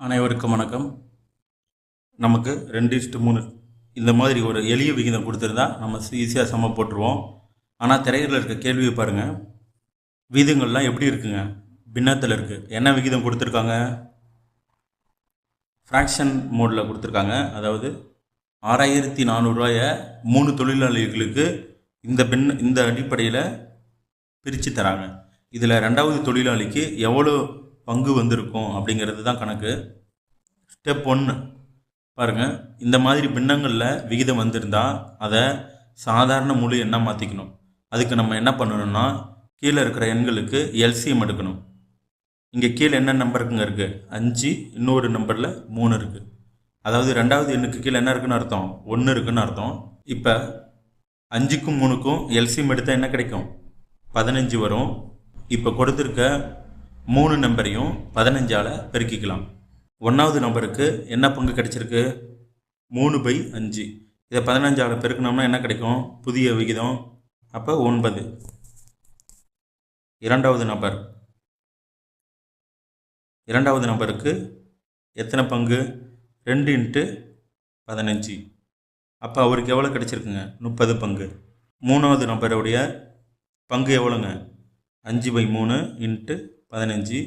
அனைவருக்கும் வணக்கம். நமக்கு ரெண்டு இஸ்ட்டு மூணு. இந்த மாதிரி ஒரு எளிய விகிதம் கொடுத்துருந்தா நம்ம ஈஸியாக சம போட்டுருவோம். ஆனால் திரையில் இருக்க கேள்வியை பாருங்கள் விகிதங்கள்லாம் எப்படி இருக்குங்க? பின்னத்தில் இருக்குது என்ன விகிதம் கொடுத்துருக்காங்க? ஃப்ராக்ஷன் மோடில் கொடுத்துருக்காங்க. அதாவது ஆறாயிரத்தி நானூறுரூவாயை மூணு தொழிலாளிகளுக்கு இந்த பின்ன இந்த அடிப்படையில் பிரித்து தராங்க. இதில் ரெண்டாவது தொழிலாளிக்கு எவ்வளோ பங்கு வந்திருக்கும் அப்படிங்கிறது தான் கணக்கு. ஸ்டெப் ஒன்று பாருங்கள் இந்த மாதிரி பின்னங்களில் விகிதம் வந்திருந்தால் அதை சாதாரண முழு எண்ணாக மாற்றிக்கணும் அதுக்கு நம்ம என்ன பண்ணணும்னா கீழே இருக்கிற எண்களுக்கு எல்சிஎம் எடுக்கணும். இங்கே கீழே என்ன நம்பருக்குங்க இருக்குது அஞ்சு இன்னொரு நம்பரில் மூணு இருக்குது அதாவது ரெண்டாவது எண்ணுக்கு கீழே என்ன இருக்குன்னு அர்த்தம்? ஒன்று இருக்குன்னு அர்த்தம். இப்போ அஞ்சுக்கும் மூணுக்கும் எல்சிஎம் எடுத்தால் என்ன கிடைக்கும்? பதினஞ்சு வரும். இப்போ கொடுத்துருக்க மூணு நம்பரையும் பதினஞ்சால் பெருக்கிக்கலாம். ஒன்றாவது நம்பருக்கு என்ன பங்கு கிடைச்சிருக்கு? மூணு பை அஞ்சு. இதை பதினஞ்சால் பெருக்கினோம்னா என்ன கிடைக்கும்? புதிய விகிதம். அப்போ ஒன்பது. இரண்டாவது நம்பர். இரண்டாவது நம்பருக்கு எத்தனை பங்கு? ரெண்டு இன்ட்டு பதினஞ்சு. அப்போ அவருக்கு எவ்வளோ கிடச்சிருக்குங்க? முப்பது பங்கு. மூணாவது நம்பருடைய பங்கு எவ்வளோங்க அஞ்சு பை மூணு இன்ட்டு பதினஞ்சு.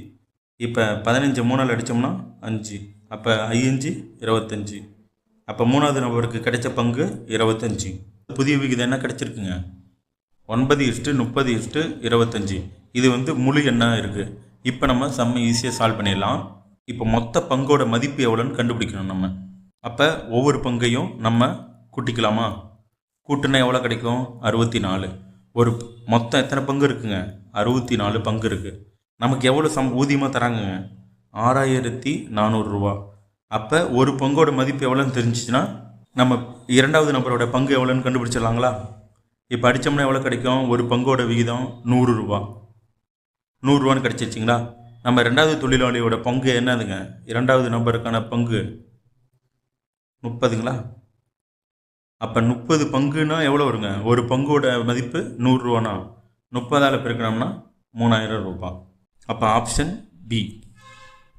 இப்போ பதினஞ்சு மூணால் அடித்தோம்னா அஞ்சு. அப்போ ஐயஞ்சு இருபத்தஞ்சி. அப்போ மூணாவது நபருக்கு கிடைச்ச பங்கு இருபத்தஞ்சி. புதிய விகிதம் என்ன கிடைச்சிருக்குங்க? ஒன்பது இஸ்ட்டு முப்பது இஸ்ட்டு இருபத்தஞ்சி. இது வந்து முழு எண்ணாக இருக்குது இப்போ நம்ம செம்ம ஈஸியாக சால்வ் பண்ணிடலாம். இப்போ மொத்த பங்கோட மதிப்பு எவ்வளோன்னு கண்டுபிடிக்கணும் நம்ம. அப்போ ஒவ்வொரு பங்கையும் நம்ம கூட்டிக்கலாமா? கூட்டுனா எவ்வளோ கிடைக்கும்? அறுபத்தி நாலு. ஒரு மொத்தம் எத்தனை பங்கு இருக்குங்க? அறுபத்தி நாலு பங்கு இருக்குது நமக்கு எவ்வளோ சம் ஊதியமாக தராங்க ஆறாயிரத்தி நானூறுரூவா அப்போ ஒரு பங்கோட மதிப்பு எவ்வளோன்னு தெரிஞ்சிச்சுன்னா நம்ம இரண்டாவது நபரோட பங்கு எவ்வளோன்னு கண்டுபிடிச்சிடலாங்களா? இப்போ அடித்தோம்னா எவ்வளோ கிடைக்கும்? ஒரு பங்கோட விகிதம் நூறு ரூபா. நூறுரூவான்னு கிடச்சிச்சிங்களா நம்ம ரெண்டாவது தொழிலாளியோட பங்கு என்னதுங்க? இரண்டாவது நபருக்கான பங்கு முப்பதுங்களா? அப்போ முப்பது பங்குனா எவ்வளோ வருங்க? ஒரு பங்கோட மதிப்பு நூறுரூவானா முப்பதால் பெருக்கணும்னா மூணாயிரம் ரூபாய் அப்போ ஆப்ஷன் பி